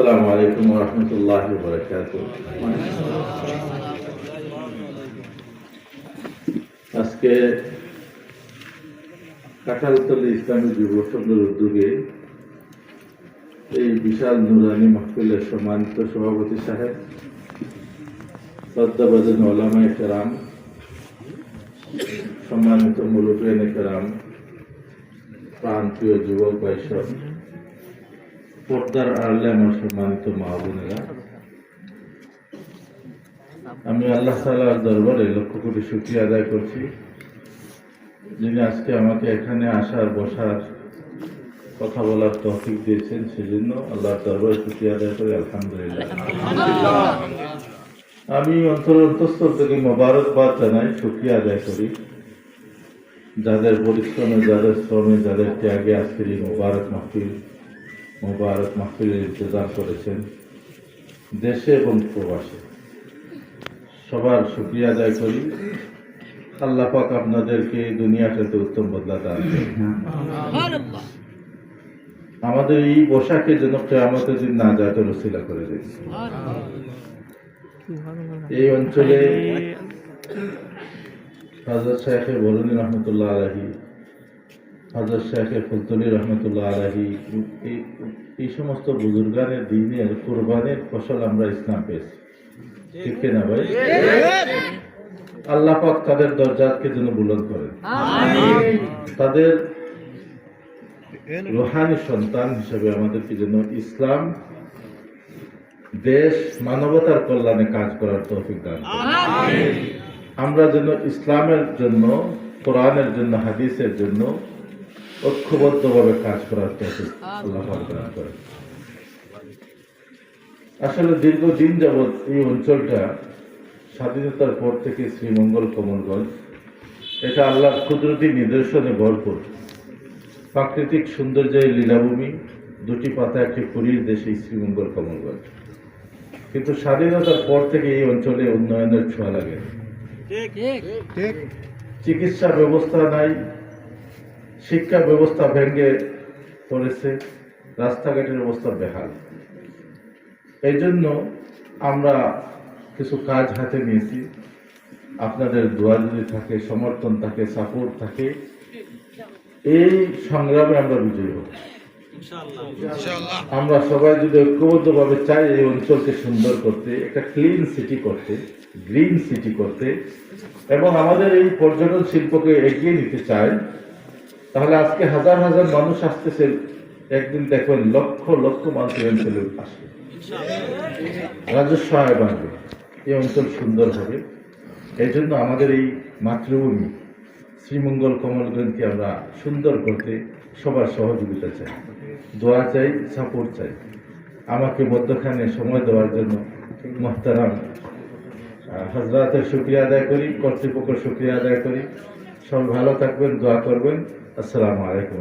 আসসালামু আলাইকুম রহমতুল্লাহ আজকে কাঁঠালতলী ইসলামী যুব সংঘের উদ্যোগে এই বিশাল নুরানি মাহফিলের সম্মানিত সভাপতি সাহেব শ্রদ্ধাবাদন ওলামা কেরাম, সম্মানিত মুলুকেন কেরাম প্রান্তীয় যুবক বৈশব পর্দার আড়লে আমার সম্মানিত মা বোনেরা আমি আল্লাহ তালার দরবারে লক্ষ কোটি শুক্রিয়া আদায় করছি যিনি আজকে আমাকে এখানে আসার বসার কথা বলার তৌফিক দিয়েছেন সেজন্য আল্লাহর দরবারে শুক্রিয়া আদায় করি আলহামদুলিল্লাহ। আমি অন্তর অন্তঃস্থল থেকে মোবারকবাদ জানাই শুক্রিয়া আদায় করি। যাদের পরিশ্রমে যাদের শ্রমে যাদের ত্যাগে আজকের এই মোবারক মাহফিল মোবারক মাহফিলের ইন্তজার করেছেন দেশে এবং প্রবাসে। সবার শুক্রিয়া আদায় করি। আল্লাহ পাক আপনাদেরকে দুনিয়াটাতে উত্তম বদলা দান আমাদের এই পোশাকে যেন আমাদের দিন না যাতে রসিলা করে দেয় এই অঞ্চলে হজরত শাহেখে বরুণী রহমতুল্লাহ আলহী হজরত শাহেখে ফুলতলি রহমতুল্লাহ আলহী এই- সমস্ত বুজুর্গানের দিনের কোরবানের ফসল আমরা ইসলাম পেয়েছি। ঠিক না ভাই? আল্লাহ পাক তাদের দরজাকে যেন বুলন্দ করেন। তাদের রোহানি সন্তান হিসেবে আমাদেরকে যেন ইসলাম দেশ মানবতার কল্যাণে কাজ করার তৌফিক দান আমরা যেন ইসলামের জন্য কোরআনের জন্য হাদিসের জন্য ঐক্যবদ্ধভাবে কাজ করার আল্লাহ দান করেন আসলে দীর্ঘদিন যাবৎ এই অঞ্চলটা স্বাধীনতার পর থেকে শ্রীমঙ্গল কমলগঞ্জ এটা আল্লাহর কুদরতি নিদর্শনে ভরপুর। প্রাকৃতিক সৌন্দর্যের লীলাভূমি দুটি পাতা একটি পুরীর দেশে শ্রীমঙ্গল কমলগঞ্জ। কিন্তু স্বাধীনতার পর থেকে এই অঞ্চলে উন্নয়নের ছোঁয়া লাগে। চিকিৎসা ব্যবস্থা নাই শিক্ষা ব্যবস্থা ভেঙে পড়েছে, রাস্তাঘাটের অবস্থা বেহাল। এই জন্য আমরা কিছু কাজ হাতে নিয়েছি। আপনাদের দোয়া যদি থাকে, সমর্থন থাকে সাপোর্ট থাকে, এই সংগ্রামে আমরা বিজয়ী হব। আমরা সবাই যদি ঐক্যবদ্ধভাবে চাই এই অঞ্চলকে সুন্দর করতে, একটা ক্লিন সিটি করতে গ্রিন সিটি করতে, এবং আমাদের এই পর্যটন শিল্পকে এগিয়ে নিতে চাই তাহলে আজকে হাজার হাজার মানুষ আসতেছে, একদিন দেখবেন লক্ষ লক্ষ মানুষ অঞ্চলে আসবে রাজস্ব আয় বাড়বে এই অঞ্চল সুন্দর হবে। এই জন্য আমাদের এই মাতৃভূমি, শ্রীমঙ্গল কমলগঞ্জকে আমরা সুন্দর করতে সবার সহযোগিতা চাই, দোয়া চাই সাপোর্ট চাই। আমাকে মধ্যখানে সময় দেওয়ার জন্য মোহতারাম হজরাতের শুক্রিয়া আদায় করি, কর্তৃপক্ষের শুক্রিয়া আদায় করি। সব ভালো থাকবেন, দোয়া করবেন। আসসালামু আলাইকুম।